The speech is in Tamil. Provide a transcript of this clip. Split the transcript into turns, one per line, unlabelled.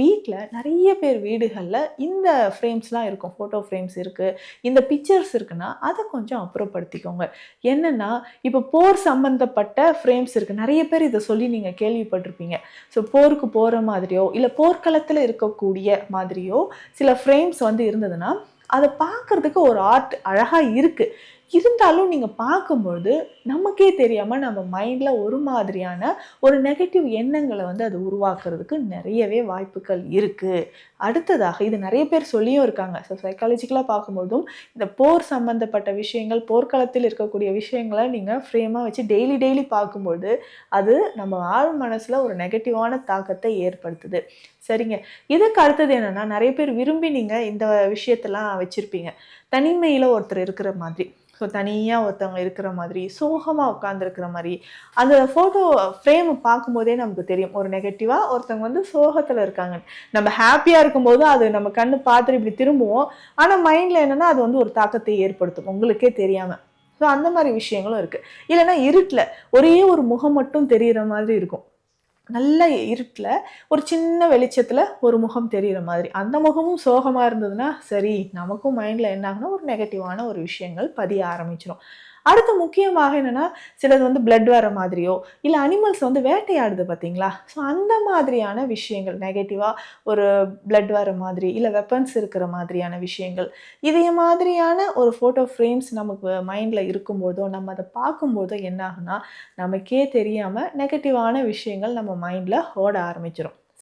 வீட்டில் நிறைய பேர் வீடுகளில் இந்த ஃப்ரேம்ஸ்லாம் இருக்கும். ஃபோட்டோ ஃப்ரேம்ஸ் இருக்குது இந்த பிக்சர்ஸ் இருக்குன்னா அதை கொஞ்சம் அப்புறப்படுத்திக்கோங்க. என்னென்னா இப்போ போர் சம்மந்தப்பட்ட ஃப்ரேம்ஸ் இருக்குது நிறைய பேர் இதை சொல்லி நீங்கள் கேள்விப்பட்டிருப்பீங்க. ஸோ போருக்கு போகிற மாதிரியோ இல்லை போர்க்களத்தில் இருக்கக்கூடிய மாதிரியோ சில ஃப்ரேம்ஸ் வந்து இருந்ததுன்னா அதை பார்க்குறதுக்கு ஒரு ஆர்ட் அழகாக இருக்குது இருந்தாலும் நீங்கள் பார்க்கும்பொழுது நமக்கே தெரியாமல் நம்ம மைண்டில் ஒரு மாதிரியான ஒரு நெகட்டிவ் எண்ணங்களை வந்து அது உருவாக்குறதுக்கு நிறையவே வாய்ப்புகள் இருக்குது அடுத்ததாக இது நிறைய பேர் சொல்லியும் இருக்காங்க. ஸோ சைக்காலஜிக்கலாக பார்க்கும்போதும் இந்த போர் சம்மந்தப்பட்ட விஷயங்கள் போர்க்களத்தில் இருக்கக்கூடிய விஷயங்களை நீங்கள் ஃப்ரேமாக வச்சு டெய்லி டெய்லி பார்க்கும்போது அது நம்ம ஆழ் மனசில் ஒரு நெகட்டிவான தாக்கத்தை ஏற்படுத்துது. சரிங்க. இதுக்கு அடுத்தது என்னென்னா நிறைய பேர் விரும்பி நீங்கள் இந்த விஷயத்தெல்லாம் வச்சுருப்பீங்க. தனிமையில் ஒருத்தர் இருக்கிற மாதிரி. ஸோ தனியாக ஒருத்தவங்க இருக்கிற மாதிரி சோகமாக உட்காந்துருக்கிற மாதிரி அந்த ஃபோட்டோ ஃப்ரேமை பார்க்கும்போதே நமக்கு தெரியும். ஒரு நெகட்டிவாக ஒருத்தவங்க வந்து சோகத்தில் இருக்காங்க. நம்ம ஹாப்பியாக இருக்கும்போது அது நம்ம கண்ணு பார்த்துட்டு இப்படி திரும்புவோம். ஆனால் மைண்டில் என்னென்னா அது வந்து ஒரு தாக்கத்தை ஏற்படுத்தும். உங்களுக்கே தெரியாமல் ஸோ அந்த மாதிரி விஷயங்களும் இருக்குது இல்லைன்னா இருட்டில் ஒரே ஒரு முகம் மட்டும் தெரிகிற மாதிரி இருக்கும். நல்ல இருட்டில் ஒரு சின்ன வெளிச்சத்தில் ஒரு முகம் தெரிகிற மாதிரி. அந்த முகமும் சோகமாக இருந்ததுன்னா சரி நமக்கும் மைண்டில் என்ன ஆகுனா ஒரு நெகட்டிவான ஒரு விஷயங்கள் பதிய ஆரம்பிச்சிடும் அடுத்து முக்கியமாக என்னென்னா சிலது வந்து பிளட் வர மாதிரியோ இல்லை அனிமல்ஸ் வந்து வேட்டையாடுது பார்த்தீங்களா ஸோ அந்த மாதிரியான விஷயங்கள் நெகட்டிவாக ஒரு பிளட் வர மாதிரி இல்லை வெப்பன்ஸ் இருக்கிற மாதிரியான விஷயங்கள் இதே மாதிரியான ஒரு ஃபோட்டோ ஃப்ரேம்ஸ் நமக்கு மைண்டில் இருக்கும்போதோ நம்ம அதை பார்க்கும்போதோ என்ன ஆகுனா நமக்கே தெரியாமல் நெகட்டிவான விஷயங்கள் நம்ம மைண்டில் ஓட ஆரம்பிச்சிடும்